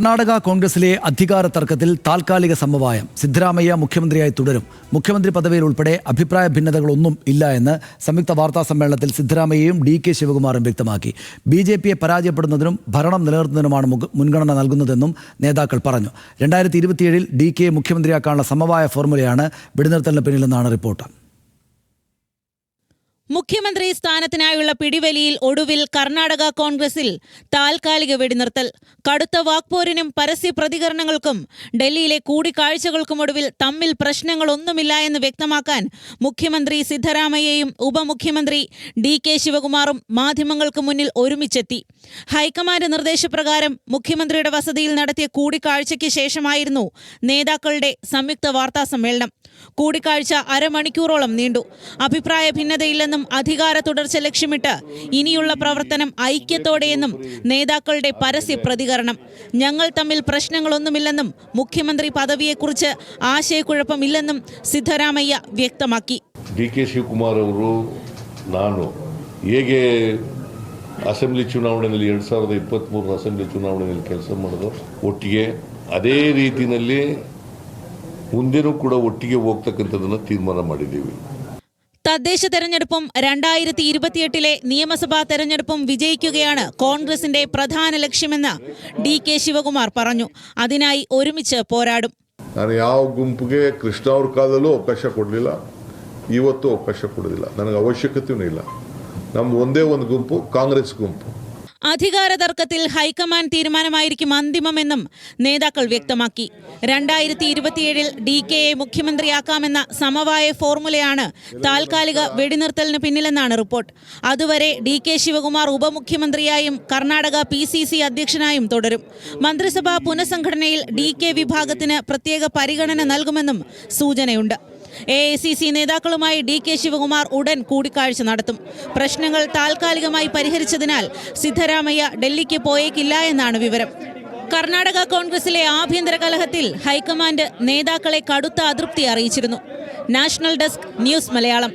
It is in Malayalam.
കർണാടക കോൺഗ്രസിലെ അധികാര തർക്കത്തിൽ താൽക്കാലിക സമവായം സിദ്ധരാമയ്യ മുഖ്യമന്ത്രിയായി തുടരും. മുഖ്യമന്ത്രി പദവിയിൽ ഉൾപ്പെടെ അഭിപ്രായ ഭിന്നതകളൊന്നും ഇല്ല എന്ന് സംയുക്ത വാർത്താ സമ്മേളനത്തിൽ സിദ്ധരാമയ്യയും ഡി കെ ശിവകുമാറും വ്യക്തമാക്കി. ബി ജെ പിയെ പരാജയപ്പെടുന്നതിനും ഭരണം നിലനിർത്തുന്നതിനുമാണ് മുൻഗണന നൽകുന്നതെന്നും നേതാക്കൾ പറഞ്ഞു. രണ്ടായിരത്തി ഇരുപത്തിയേഴിൽ ഡി കെ മുഖ്യമന്ത്രിയാക്കാനുള്ള സമവായ ഫോർമുലയാണ് വെടിനിർത്തലിന് പിന്നിലെന്നാണ് റിപ്പോർട്ട്. മുഖ്യമന്ത്രി സ്ഥാനത്തിനായുള്ള പിടിവലിയിൽ ഒടുവിൽ കർണാടക കോൺഗ്രസിൽ താൽക്കാലിക വെടിനിർത്തൽ കടുത്ത വാക്പോരിനും പരസ്യ പ്രതികരണങ്ങൾക്കും ഡൽഹിയിലെ കൂടിക്കാഴ്ചകൾക്കുമൊടുവിൽ തമ്മിൽ പ്രശ്നങ്ങളൊന്നുമില്ല എന്ന് വ്യക്തമാക്കാൻ മുഖ്യമന്ത്രി സിദ്ധരാമയ്യയും ഉപമുഖ്യമന്ത്രി ഡി കെ ശിവകുമാറും മാധ്യമങ്ങൾക്ക് മുന്നിൽ ഒരുമിച്ചെത്തി. ഹൈക്കമാൻഡ് നിർദ്ദേശപ്രകാരം മുഖ്യമന്ത്രിയുടെ വസതിയിൽ നടത്തിയ കൂടിക്കാഴ്ചയ്ക്ക് ശേഷമായിരുന്നു നേതാക്കളുടെ സംയുക്ത വാർത്താ സമ്മേളനം. കൂടിക്കാഴ്ച അരമണിക്കൂറോളം നീണ്ടു. അഭിപ്രായ ഭിന്നതയില്ലെന്നും അധികാര തുടർച്ച ലക്ഷ്യമിട്ട് ഇനിയുള്ള പ്രവർത്തനം ഐക്യത്തോടെയെന്നും നേതാക്കളുടെ പരസ്യ പ്രതികരണം ഞങ്ങൾ തമ്മിൽ പ്രശ്നങ്ങളൊന്നുമില്ലെന്നും മുഖ്യമന്ത്രി പദവിയെക്കുറിച്ച് ആശയക്കുഴപ്പമില്ലെന്നും സിദ്ധരാമയ്യ വ്യക്തമാക്കി ಡಿ ಕೆ ಶಿವಕುಮಾರ್ ಅವರು ನಾನು ಹೇಗೆ ಅಸೆಂಬ್ಲಿ ಚುನಾವಣೆಯಲ್ಲಿ ಎರಡು ಸಾವಿರದ ಇಪ್ಪತ್ತ್ಮೂರರ ಅಸೆಂಬ್ಲಿ ಚುನಾವಣೆಯಲ್ಲಿ ಕೆಲಸ ಮಾಡೋದು ಒಟ್ಟಿಗೆ ಅದೇ ರೀತಿಯಲ್ಲಿ ಮುಂದೆನೂ ಕೂಡ ಒಟ್ಟಿಗೆ ಹೋಗ್ತಕ್ಕಂಥದ್ದನ್ನು ತೀರ್ಮಾನ ಮಾಡಿದ್ದೀವಿ തദ്ദേശ തെരഞ്ഞെടുപ്പും രണ്ടായിരത്തി ഇരുപത്തിയെട്ടിലെ നിയമസഭാ തെരഞ്ഞെടുപ്പും വിജയിക്കുകയാണ് കോൺഗ്രസിന്റെ പ്രധാന ലക്ഷ്യമെന്ന് ഡി കെ ശിവകുമാർ പറഞ്ഞു അതിനായി ഒരുമിച്ച് പോരാടും ನಾನು ಯಾವ ಗುಂಪಿಗೆ ಕೃಷ್ಣ ಅವ್ರ ಕಾಲದಲ್ಲೂ ಅವಕಾಶ ಕೊಡಲಿಲ್ಲ ಇವತ್ತು ಅವಕಾಶ ಕೊಡೋದಿಲ್ಲ ನನಗೆ ಅವಶ್ಯಕತೆಯೂ ಇಲ್ಲ ನಮ್ದು ಒಂದೇ ಒಂದು ಗುಂಪು ಕಾಂಗ್ರೆಸ್ ಗುಂಪು അധികാര തർക്കത്തിൽ ഹൈക്കമാൻഡ് തീരുമാനമായിരിക്കും അന്തിമമെന്നും നേതാക്കൾ വ്യക്തമാക്കി. രണ്ടായിരത്തി ഇരുപത്തിയേഴിൽ ഡി കെയെ മുഖ്യമന്ത്രിയാക്കാമെന്ന സമവായ ഫോർമുലയാണ് താൽക്കാലിക വെടിനിർത്തലിന് പിന്നിലെന്നാണ് റിപ്പോർട്ട്. അതുവരെ ഡി കെ ശിവകുമാർ ഉപമുഖ്യമന്ത്രിയായും കർണാടക പി സി സി അധ്യക്ഷനായും തുടരും. മന്ത്രിസഭാ പുനഃസംഘടനയിൽ ഡി കെ വിഭാഗത്തിന് പ്രത്യേക പരിഗണന നൽകുമെന്നും സൂചനയുണ്ട്. എ ഐ സി സി നേതാക്കളുമായി ഡി കെ ശിവകുമാർ ഉടൻ കൂടിക്കാഴ്ച നടത്തും. പ്രശ്നങ്ങൾ താൽക്കാലികമായി പരിഹരിച്ചതിനാൽ സിദ്ധരാമയ്യ ഡൽഹിക്ക് പോയേക്കില്ല എന്നാണ് വിവരം. കർണാടക കോൺഗ്രസിലെ ആഭ്യന്തര കലഹത്തിൽ ഹൈക്കമാൻഡ് നേതാക്കളെ കടുത്ത അതൃപ്തി അറിയിച്ചിരുന്നു. National desk news Malayalam.